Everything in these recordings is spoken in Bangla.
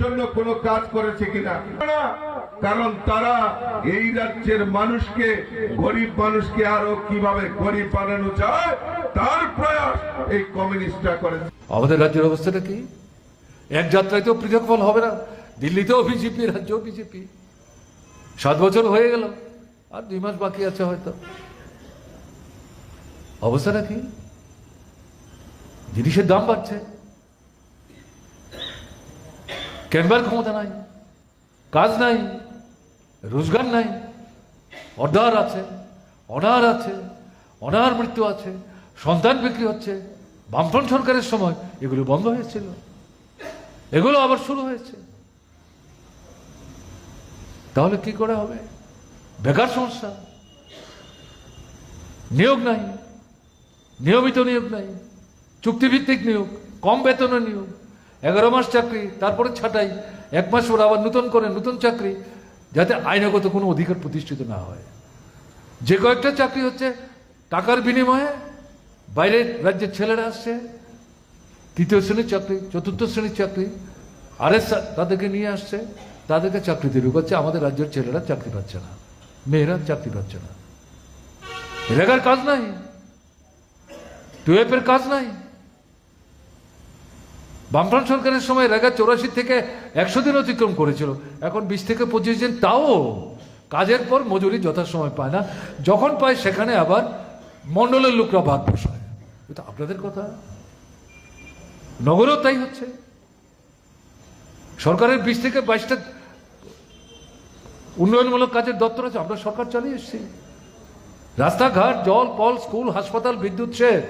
জন্য কোনো কাজ করেছে কিনা? কারণ তারা এই রাজ্যের মানুষকে, গরিব মানুষকে আরও কীভাবে গরিব বানানো যায়, তার প্রয়াস এই কমিউনিস্টরা করেছে। আমাদের রাজ্যের অবস্থাটা কি? এক যাত্রায় তো পৃথক ফল হবে না। দিল্লিতেও বিজেপি, রাজ্যেও বিজেপি। সাত বছর হয়ে গেল, আর দুই মাস বাকি আছে হয়তো। অবস্থাটা কি? জিনিসের দাম বাড়ছে। কেনবার ক্ষমতা নাই, কাজ নাই, রোজগার নাই, অর্ডার আছে, অনার আছে, অনার মৃত্যু আছে, সন্তান বিক্রি হচ্ছে, বামফ্রন্ট সরকারের সময় এগুলো বন্ধ হয়েছিল, এগুলো আবার শুরু হয়েছে। তাহলে কি করে হবে? বেকার সমস্যা, নিয়োগ নাই, নিয়মিত নিয়োগ নাই, চুক্তিভিত্তিক নিয়োগ, কম বেতনের নিয়োগ এগারো মাস চাকরি, তারপরে ছাটাই। এক মাস পর আবার নতুন করে নতুন চাকরি, যাতে আইনগত কোনো অধিকার প্রতিষ্ঠিত না হয়। যে কয়েকটা চাকরি হচ্ছে, টাকার বিনিময়ে বাইরের রাজ্যের ছেলেরা আসছে, তৃতীয় শ্রেণির চাকরি, চতুর্থ শ্রেণির চাকরি, আরএস তাদেরকে নিয়ে আসছে, তাদেরকে চাকরিতে ঢুকাচ্ছে, আমাদের রাজ্যের ছেলেরা চাকরি পাচ্ছে না, মেয়েরা চাকরি পাচ্ছে না। রেগার কাজ নাই, টুয়েলভের কাজ নাই। বামফ্রন্ট সরকারের সময় রেগা চৌরাশি থেকে একশো দিন অতিক্রম করেছিল। এখন বিশ থেকে পঁচিশ দিন তাও কাজের পর মজুরি যথাসময় পায় না। যখন পায় সেখানে আবার মণ্ডলের লোকরা ভাগ বসায়। এটা আপনাদের কথা। নগরেও তাই হচ্ছে। সরকারের বিশ থেকে বাইশটা উন্নয়নমূলক কাজের দপ্তর আছে, আমরা সরকার চালিয়ে এসেছি। রাস্তাঘাট, জল, কল, স্কুল, হাসপাতাল, বিদ্যুৎ সেচ,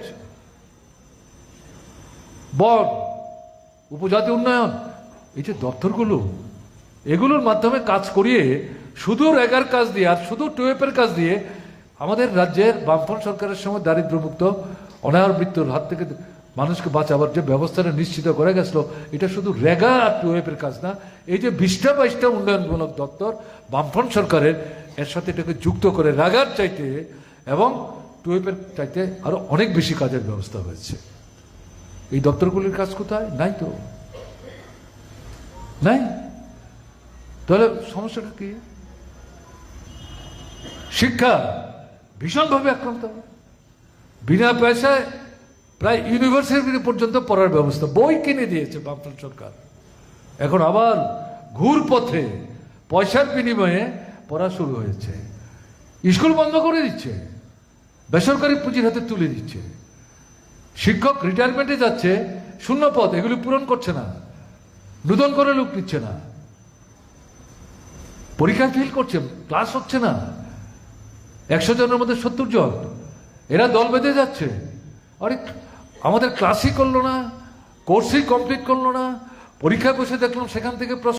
বন উপজাতি উন্নয়ন, এই যে দপ্তরগুলো, এগুলোর মাধ্যমে কাজ করিয়ে শুধু রেগার কাজ দিয়ে আর শুধু টুয়েপের কাজ দিয়ে আমাদের রাজ্যের বামফ্রন্ট সরকারের সময় দারিদ্র্যমুক্ত, অনাহার মৃত্যুর হাত থেকে মানুষকে বাঁচাবার যে ব্যবস্থাটা নিশ্চিত করে গেছিল, এটা শুধু রেগা আর টুয়েপের কাজ না, এই যে বিশটা বাইশটা উন্নয়নমূলক দপ্তর বামফ্রন্ট সরকারের, এর সাথে এটাকে যুক্ত করে রাগার চাইতে এবং টুয়েপের চাইতে আরও অনেক বেশি কাজের ব্যবস্থা হয়েছে। এই দপ্তরগুলির কাজ কোথায়? নাই তো। নাই? তাহলে সমস্যাটা কি? শিক্ষা ভীষণভাবে আক্রান্ত। বিনা পয়সায় প্রায় ইউনিভার্সিটি পর্যন্ত পড়ার ব্যবস্থা। বই কিনে দিয়েছে বামফ্রন্ট সরকার। এখন আবার ঘুর পথে পয়সার বিনিময়ে পড়া শুরু হয়েছে। স্কুল বন্ধ করে দিচ্ছে। বেসরকারি পুঁজির হাতে তুলে দিচ্ছে। শিক্ষক রিটায়ারমেন্টে যাচ্ছে, শূন্য পদ, এগুলি পূরণ করছে না। নূতন করে লোক নিচ্ছে না। পরীক্ষা ফেল করছে ক্লাস হচ্ছে না। একশো জনের মধ্যে সত্তর জন। এরা দল বেঁধে যাচ্ছে। আরে, আমাদের ক্লাসই করল না কোর্সই কমপ্লিট করল না। পরীক্ষা বসে দেখলাম সেখান থেকে প্রশ্ন